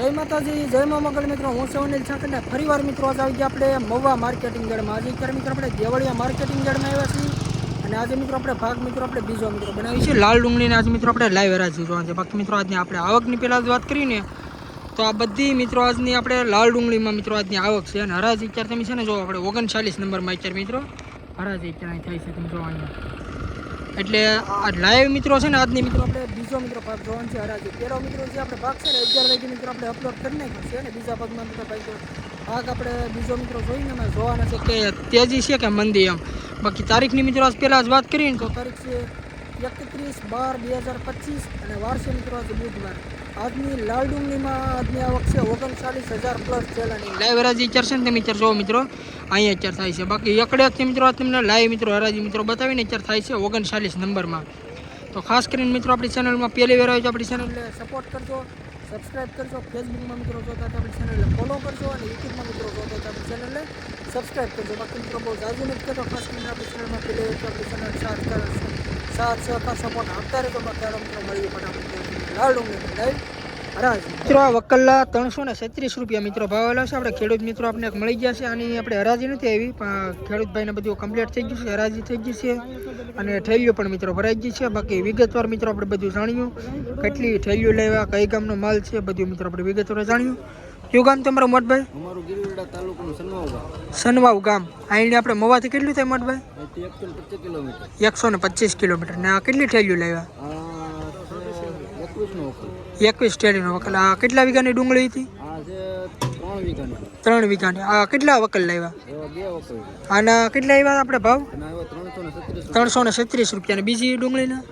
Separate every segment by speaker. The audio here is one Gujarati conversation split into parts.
Speaker 1: જય માતાજી, જય મા મંગળ મિત્રો. હું છું અનિલ છાકર ને ફરીવાર મિત્રો આજે આવી ગયા આપણે મવા માર્કેટિંગ યાર્ડમાં આજે અત્યારે મિત્રો આપણે દેવળિયા માર્કેટિંગ યાર્ડમાં આવ્યા છીએ. અને આજે મિત્રો આપણે ભાગ મિત્રો આપણે બીજો મિત્રો બનાવી છે. લાલ ડુંગળીને આજે મિત્રો આપણે લાઈવ હરાજી જોવા છે. બાકી મિત્રો આજની આપણે આવકની પહેલાં જ વાત કરીને, તો આ બધી મિત્રો આજની આપણે લાલ ડુંગળીમાં મિત્રો આજની આવક છે. અને હરાજી અત્યારે તમે છે ને જો આપણે ઓગણચાલીસ નંબરમાં અત્યારે મિત્રો હરાજી અત્યારે થાય છે. તમે જો અહીંયા. એટલે આ લાઈવ મિત્રો છે ને, આજની મિત્રો આપણે બીજો મિત્રો ભાગ જોવાનો છે, હરાજી. પહેલો મિત્રો જે આપણે ભાગ છે ને, અગિયાર વાગે મિત્રો આપણે અપલોડ કરી નાખ્યો છે અને બીજા ભાગમાં મિત્રો ભાઈ ભાગ આપણે બીજો મિત્રો જોઈને અમે જોવાના છે કે તેજી છે કે મંદી એમ. બાકી તારીખની મિત્રો આજ પહેલાં જ વાત કરીને તો તારીખ છે એકત્રીસ બાર બે હજાર પચીસ અને વાર છે મિત્રો બુધવાર. આજની લાલ ડુંગળીમાં આજની આવક છે ઓગણચાલીસ હજાર પ્લસ ચેલાની. લાઈવ હરાજી છે ને તમે જોવો મિત્રો? અહીંયા અત્યારે થાય છે. બાકી એકડેથી મિત્રો તમને લાઈવ મિત્રો હરાજી મિત્રો બતાવીને અત્યારે થાય છે ઓગણચાલીસ નંબરમાં. તો ખાસ કરીને મિત્રો આપણી ચેનલમાં પહેલી વાર આવે તો આપણી ચેનલને સપોર્ટ કરજો સબસ્ક્રાઇબ કરજો ફેસબુકમાં મિત્રો જોતા આપણી ચેનલને ફોલો કરજો અને યુટ્યુબમાં મિત્રો જોતા તો આપણી ચેનલને સબસ્ક્રાઇબ કરજો. બાકી મિત્રો બહુ જાજુ નથી કરતો ખાસ કરીને આપણી ચેનલમાં પહેલી વાર આપણી ચેનલ સાથ કરે સાથ સહકાર સપોર્ટ આપતા બાકી આ મિત્રો મળીએ ફટાફટ લાઈવ હરાજી મિત્રો આ વકલ્લા ત્રણસો ને છત્રીસ રૂપિયા મિત્રો ભાવ આવેલા છે. આપણે ખેડૂત મિત્રો આપણે એક મળી ગયા છે. આની આપણે હરાજી નથી આવી પણ ખેડૂતભાઈને બધું કમ્પ્લીટ થઈ ગયું છે હરાજી થઈ ગઈ છે. અને થેલીઓ પણ મિત્રો ભરાઈ ગઈ છે. બાકી વિગતવાર મિત્રો આપણે બધું જાણ્યું કેટલી થેલીઓ લેવા કઈ ગામનો માલ છે બધું મિત્રો આપણે વિગતવાર જાણ્યું કયું ગામ તમારું મોટભાઈ?
Speaker 2: સનવાવ ગામ.
Speaker 1: અહીં આપણે મવાથી કેટલું થાય મોટભાઈ?
Speaker 2: એકસો ને પચીસ કિલોમીટર.
Speaker 1: ને આ કેટલી ઠેલીઓ લેવા
Speaker 2: આ એકવીસનો
Speaker 1: એકવીસ ઠેલીનો વકલ આ કેટલા વીઘાની ડુંગળી હતી?
Speaker 2: ત્રણ વીઘાની.
Speaker 1: આ કેટલા વકલ
Speaker 2: લાવ્યા?
Speaker 1: આના કેટલા આવ્યા આપણે ભાવ?
Speaker 2: ત્રણસો ને
Speaker 1: છત્રીસ રૂપિયા. બીજી ડુંગળીના?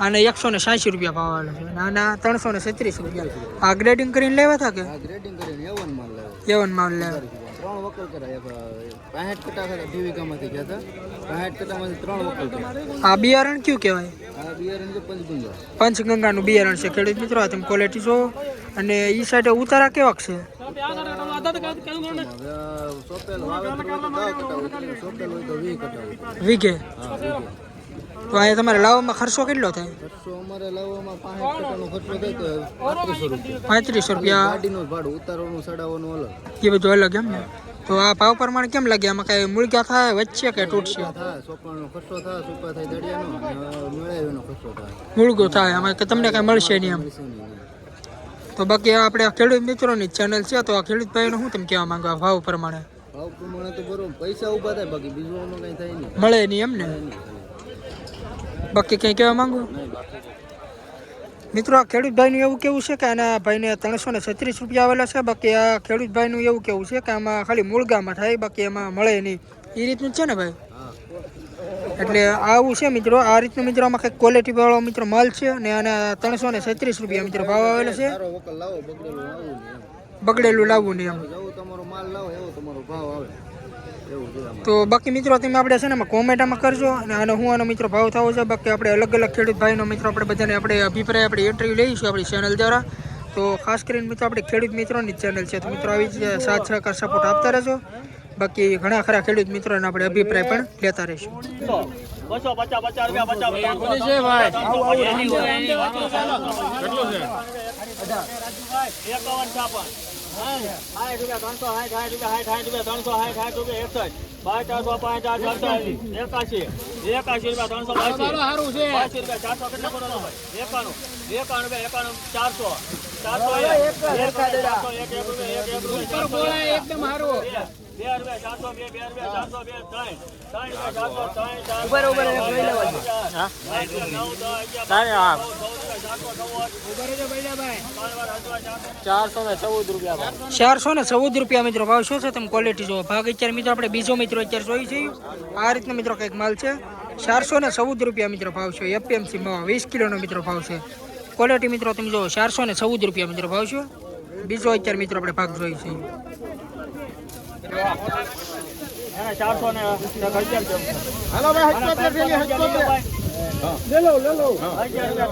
Speaker 1: આને એકસો ને સાંસી રૂપિયા. ભાવ આવેલો છે. આના ત્રણસો ને છત્રીસ રૂપિયા. આ ગ્રેડિંગ કરીને લેવા હતા કે?
Speaker 2: ગ્રેડિંગ કરીને એવન માલ લાવ્યો.
Speaker 1: એવન માલ લેવા
Speaker 2: ત્રણ વકલ કર્યા. પાંસઠ કટા હતા અઢી ગયા હતા. પાંસઠ કટામાંથી ત્રણ વકલ કર્યા.
Speaker 1: આ બિયારણ કયું કહેવાય?
Speaker 2: આ બિયારણ છે પંચગંગા.
Speaker 1: પંચગંગાનું બિયારણ છે. ખેડૂત મિત્રો આ તમે ક્વોલિટી જો અને એ સાઈડે ઉતારા કેવાક છે?
Speaker 2: તો
Speaker 1: વીઘે? અહીંયા તમારે લાવવામાં ખર્ચો કેટલો થાય?
Speaker 2: અમારે લાવવામાં પાંસઠ ટકાનો ખર્ચો પાંત્રીસો રૂપિયા. ગાડીનું ભાડું ઉતારવાનું ચડાવવાનું અલગ.
Speaker 1: એ બધું અલગ એમ ને? તો આ ભાવ પ્રમાણે કેમ લાગે? આમાં કાંઈ મૂળગ્યા થાય વચ્ચે કે તૂટશે?
Speaker 2: સોપાનો ખર્ચો થાય સુપા થાય દડિયાનો મેળાવીનો ખર્ચો થાય.
Speaker 1: મૂળગો થાય આમાં કે તમને કાંઈ મળશે નહીં એમ? તો બાકી આ આપણે ખેડૂત મિત્રોની ચેનલ છે તો આ ખેડૂત ભાઈનું શું તમે કહેવા માંગો આ ભાવ પ્રમાણે?
Speaker 2: ભાવ પ્રમાણે તો બરોબર પૈસા ઊભા થાય બાકી બીજું આમાં કંઈ થાય નહીં.
Speaker 1: મળે નહીં એમ ને? બાકી કંઈ કહેવા માંગુ? મિત્રો આ ખેડૂતભાઈનું એવું કેવું છે કે આના ભાઈને ત્રણસો ને છત્રીસ રૂપિયા આવેલા છે બાકી આ ખેડૂતભાઈનું એવું કેવું છે કે આમાં ખાલી મૂળગામાં થાય બાકી એમાં મળે નહીં. એ રીતનું છે ને ભાઈ? એટલે આવું છે મિત્રો આ રીતનું મિત્રો આમાં કંઈક ક્વોલિટી વાળો મિત્રો માલ છે અને આના ત્રણસો ને છત્રીસ રૂપિયા મિત્રો ભાવ આવેલો છે.
Speaker 2: બગડેલું લાવવું નહીં એમ. તમારો માલ લાવો એવો તમારો ભાવ આવે.
Speaker 1: તો બાકી મિત્રો તમે આપણે છે ને કોમેન્ટમાં કરજો અને આનો હું આનો મિત્રો ભાવ થવો છે બાકી આપણે અલગ અલગ ખેડૂત ભાઈનો મિત્રો આપણે બધાને આપણે અભિપ્રાય આપણે ઇન્ટરવ્યૂ લઈશું આપણી ચેનલ દ્વારા તો ખાસ કરીને મિત્રો આપણે ખેડૂત મિત્રોની ચેનલ છે તો મિત્રો આવી જ સાથ સહકાર સપોર્ટ આપતા રહેજો બાકી ઘણા ખરા ખેડૂત મિત્રોને આપણે અભિપ્રાય પણ લેતા રહીશું
Speaker 3: પચાસ રૂપિયા ત્રણસો એકાશી એકાશી રૂપિયા ચારસો કેટલા એકાણું એકાણું એકાણું ચારસો. ચારસો એકદમ સારું બે રૂપિયા ચારસો બે બે રૂપિયા ચારસો બે ત્રણ. ત્રણ રૂપિયા ચારસો ત્રણ ચાર ઉપર ઉપર ચારસો ને ચૌદ રૂપિયા
Speaker 1: ચારસો ને ચૌદ રૂપિયા મિત્રો ભાવ શું છે? તમે ક્વોલિટી જોવો ભાગ અત્યારે મિત્રો આપણે બીજો મિત્રો અત્યારે જોઈ છે આ રીતનો મિત્રો કંઈક માલ છે. ચારસો ને ચૌદ રૂપિયા મિત્રો ભાવ છે. એપીએમસી માં વીસ કિલોનો મિત્રો ભાવ છે. ક્વોલિટી મિત્રો તમે જો ચારસો ને ચૌદ રૂપિયા મિત્રો ભાવ છો. બીજો અત્યારે મિત્રો આપણે ભાગ જોઈ છે.
Speaker 3: ચારસો ને લો લે લો અડચાલીસ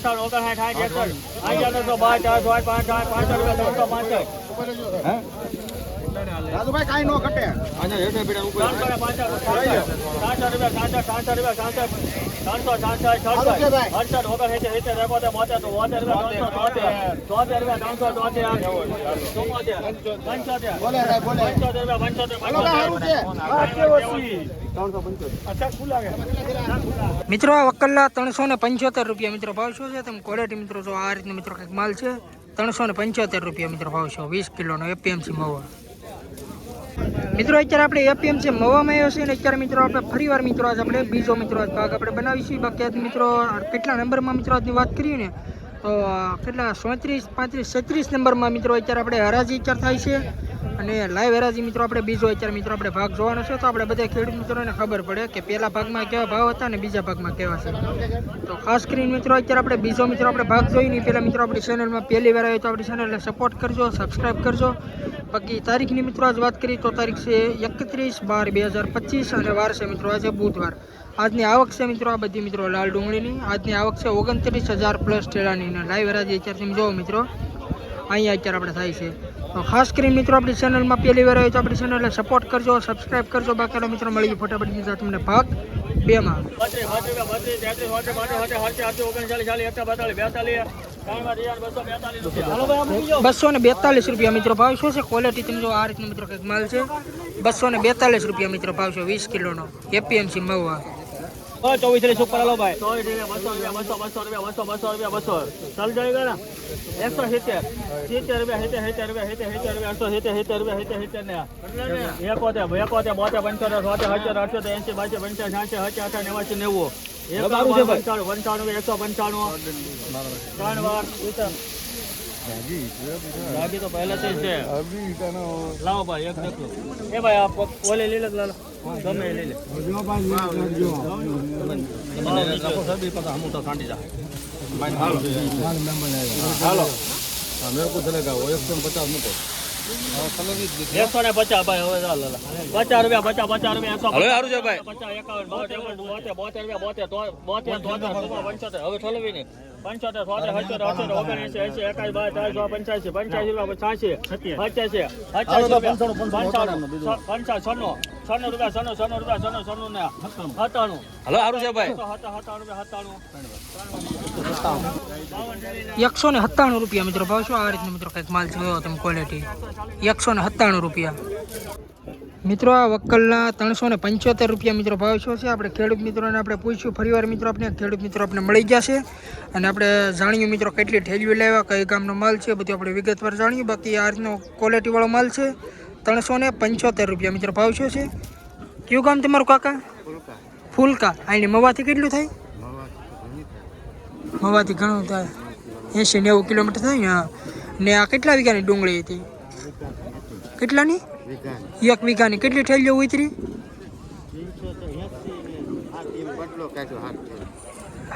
Speaker 3: ઓગણ સાઠ પાંચ પાંચ પાંચ પાંચ રૂપિયા ત્રણસો પાંસઠ
Speaker 2: રાજુભાઈ કાંઈ નો ઘટે.
Speaker 1: મિત્રો આ વકલ્લા ત્રણસો ને પંચોતેર રૂપિયા મિત્રો ભાવ શું છે? તમે ક્વોલિટી મિત્રો જો આ રીતનો મિત્રો કંઈક માલ છે ત્રણસો ને પંચોતેર રૂપિયા મિત્રો ભાવ છે વીસ કિલોનો એપીએમસી મવા. મિત્રો, અત્યારે આપણે એપીએમસી મવામાં આવ્યો છે ને અત્યારે મિત્રો આપણે ફરીવાર મિત્રો, આજે આપણે બીજો મિત્રો ભાગ આપણે બનાવીશું. બાકી આજ મિત્રો કેટલા નંબરમાં મિત્રો આજની વાત કરીએ ને, તો કેટલા સોત્રીસ પાંત્રીસ, છત્રીસ નંબરમાં મિત્રો અત્યારે આપણે હરાજી અત્યારે થાય છે. અને લાઈવ હરાજી મિત્રો, આપણે બીજો અત્યારે મિત્રો, આપણે ભાગ જોવાનો છે. તો આપણે બધા ખેડૂત મિત્રોને ખબર પડે કે પહેલા ભાગમાં કેવા ભાવ હતા અને બીજા ભાગમાં કેવા છે. તો ખાસ કરીને મિત્રો, અત્યારે આપણે બીજો મિત્રો, આપણે ભાગ જોઈને પહેલાં મિત્રો, આપણી ચેનલમાં પહેલી વાર આવ્યો તો આપણી ચેનલને સપોર્ટ કરજો સબસ્ક્રાઈબ કરજો. બાકી તારીખની મિત્રો, આજ વાત કરીએ તો તારીખ છે એકત્રીસ બાર બે હજાર પચીસ અને વાર છે મિત્રો, આજે બુધવાર. આજની આવક છે મિત્રો, આ બધી મિત્રો લાલ ડુંગળીની. આજની આવક છે ઓગણત્રીસ હજાર પ્લસ ટેલાની લાઈવ હરાજી અત્યારે તમે જોવો મિત્રો, અહીંયા અત્યારે આપણે થાય છે. ખાસ કરીને મિત્રો આપણી ચેનલમાં પહેલી વાર આવ્યો તો આપણી ચેનલને સપોર્ટ કરજો સબસ્ક્રાઈબ કરજો. બાકીના મિત્રો મળી ફટાફટ બીજા તમને ભાગ બેમાં.
Speaker 3: બસો
Speaker 1: ને બેતાલીસ રૂપિયા મિત્રો ભાવ શું છે? ક્વોલિટી તમે જો આ રીતનો મિત્રો કંઈક માલ છે. બસો ને બેતાલીસ રૂપિયા મિત્રો ભાવ છે વીસ કિલોનો. એપીએમસી મહુવા.
Speaker 3: ચોવીસ ત્રીસ ઉપર હાલો ભાઈ. રૂપિયા બસો રૂપિયા બસો બસો રૂપિયા બસો રૂપિયા બસો. ચાલ જાય ગયા એકસો સિત્તેર. સિત્તેર રૂપિયા સિત્તેર સિત્તેર રૂપિયા સિત્તેર રૂપિયા સિત્તેર રૂપિયા સિત્તેર ને. એકોતેર બોતેર પંચોતેર સોતેર અઠ્યોતેર એંસી બાસી પંચાસી સાસી હચી અઠા નેવાસી નેવું. ત્રણ વાર ગાડી તો પહેલેથી જ છે. લાવો ભાઈ એક દેખલો એ ભાઈ આ ઓલે લઈ લે લાલો? ગમે લઈ લે. એકસો ને પચાસ ભાઈ હવે લાલા. પચાસ રૂપિયા પચાસ પચાસ રૂપિયા એકસો પચાસ. એકાવન બાવન ત્રેપન બોતેર બોતેર રૂપિયા બોતેર તો- બોતેર તોતેર પંચોતેર હવે ઠલવી નહીં. પંચોતેર સોતેર સત્તર અઠ્યોતેર ઓગણએંસી એંસી ચોવીસ, પંચ્યાસી પંચ્યાસી રૂપિયા છ્યાસી પંચ્યાસી રૂપિયા પંચાણું છન્નું છન્નું રૂપિયા છન્નું છન્નું રૂપિયા છન્નું છન્નું ને સત્તાણું.
Speaker 4: હલો સારું છે ભાઈ.
Speaker 1: એકસો ને સત્તાણું રૂપિયા મિત્રો. ભાવ શું આ રીતનું મિત્રો? કંઈક માલ જોયો તમે ક્વોલિટી એકસો ને સત્તાણું રૂપિયા. મિત્રો આ વક્કલના ત્રણસો ને પંચોતેર રૂપિયા મિત્રો ભાવ શું છે? આપણે ખેડૂત મિત્રોને આપણે પૂછ્યું. ફરીવાર મિત્રો આપણે ખેડૂત મિત્રો આપણે મળી જશે. છે અને આપણે જાણ્યું મિત્રો કેટલી ઠેલીઓ લેવા કઈ ગામનો માલ છે બધું આપણે વિગતવાર જાણ્યું. બાકી આ રીતનો ક્વોલિટીવાળો માલ છે ત્રણસો ને પંચોતેર રૂપિયા મિત્રો ભાવ શું છે? કયું ગામ તમારું કાકા? ફૂલકા. અહીંની મવાથી કેટલું થાય? મવાથી ઘણું થાય. એંશી નેવું કિલોમીટર થાય ને ને આ કેટલા વીઘાની ડુંગળી હતી? કેટલાની? એક વીઘાની કેટલી ઠેલીઓ ઉતરી?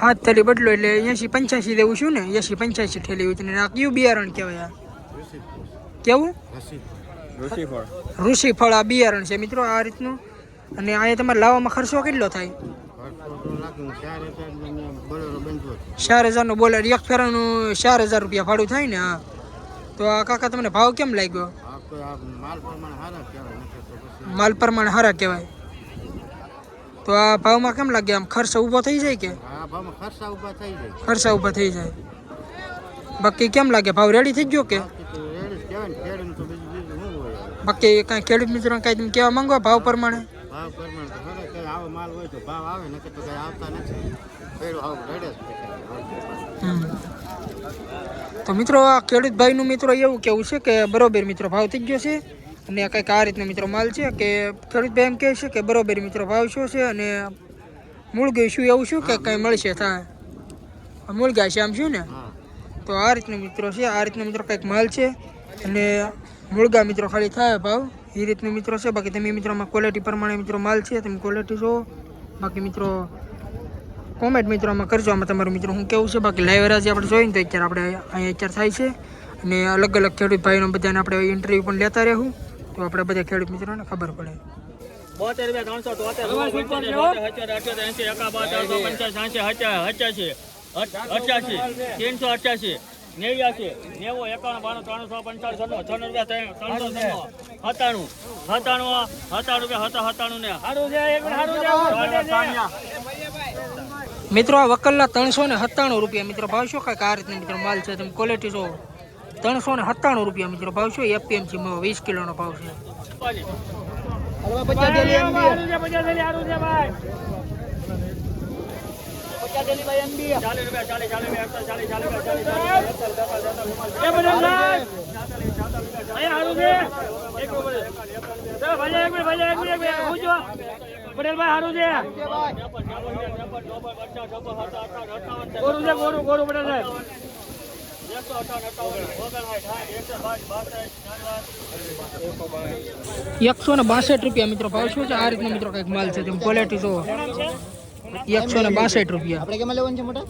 Speaker 1: હાથ થેલી બદલો એટલે એસી પંચ્યાસી દેવું છું ને? એસી પંચ્યાસી થેલી ઉતરી આ કયું બિયારણ કહેવાય આ. કેવું? ઋષિ ફળ આ બિયારણ છે મિત્રો આ રીતનું. અને અહીંયા તમારે લાવવામાં ખર્ચો કેટલો થાય? ચાર હજારનો બોલર. એક ફેરાનું ચાર હજાર રૂપિયા ભાડું થાય ને હા. તો આ કાકા તમને ભાવ કેમ લાગ્યો? માલ પ્રમાણે સારા કહેવાય તો આ ભાવમાં કેમ લાગે? આમ ખર્ચ ઊભો થઈ જાય કે? ખર્ચા ઊભા થઈ જાય. બાકી કેમ લાગે? ભાવ રેડી થઈ ગયો કે? બાકી કાંઈ ખેડૂત મિત્રો કાંઈ તમે કહેવા માંગો ભાવ પ્રમાણે?
Speaker 2: ભાવ આવો માલ હોય તો ભાવ આવે નકર તો કઈ આવતા નથી પેલું આવું રડે જ પછી.
Speaker 1: હમ. તો મિત્રો આ ખેડૂત ભાઈનું મિત્રો એવું કેવું છે કે બરોબર મિત્રો ભાવ થઈ ગયો છે અને આ કંઈક આ રીતનો મિત્રો માલ છે કે ખેડૂત ભાઈ એમ કહે છે કે બરોબર મિત્રો ભાવ શું છે અને મૂળ શું એવું શું કે કંઈ મળશે થાય. મૂળ ગાય છે આમ શું ને? તો આ રીતનો મિત્રો છે આ રીતનો મિત્રો કંઈક માલ છે અને મૂળગા મિત્રો ખાલી થાય ભાવ. એ રીતનું મિત્રો છે બાકી તમે મિત્રોમાં ક્વોલિટી પ્રમાણે મિત્રો માલ છે તમે ક્વોલિટી જો બાકી મિત્રો કોમેન્ટ મિત્રો આમાં કરજો. આમાં તમારું મિત્રો હું કેવું છે? બાકી લાઈવ રાજી આપણે જોઈને તો અત્યારે આપણે અહીંયા અત્યારે થાય છે. અને અલગ અલગ ખેડૂત ભાઈનો બધાને આપણે ઇન્ટરવ્યૂ પણ લેતા રહેવું. તો આપણે બધા ખેડૂત મિત્રોને ખબર પડે.
Speaker 3: બોતેર રૂપિયા ત્રણસો અઠ્યાસી ત્રણસો અઠ્યાસી નેવ્યાસી નેવું એકાણું બાણું ત્રણસો પંચાવન છન્નું છન્નું રૂપિયા ત્રણ- ત્રણસો સત્તાણું સત્તાણું સત્તાણું રૂપિયા હતા સત્તાણું ને. સારું છે સારું છે.
Speaker 1: મિત્રો આ વકલના ત્રણસો ને સત્તાણું રૂપિયા મિત્રો ભાવ શું કાંઈક આ રીતના મિત્રો માલ છે તમે ક્વોલિટી જો ત્રણસો ને સત્તાણું રૂપિયા મિત્રો ભાવ શું એપીએમસી વીસ કિલોનો ભાવ છે
Speaker 3: એક મિનિટ ભાઈ એક મિનિટ ભાઈ એક મિનિટ પટેલભાઈ હારું છે. ગોરું છે ગોરું ગોરું પટેલ સાહેબ.
Speaker 1: એકસો ને બાસઠ રૂપિયા મિત્રો ભાવ શું છે? આ રીતનો મિત્રો કંઈક માલ છે તેમ ક્વોલિટી જો એકસો ને બાસઠ રૂપિયા.
Speaker 2: આપણે કેમાં લેવાનું છે મોટા?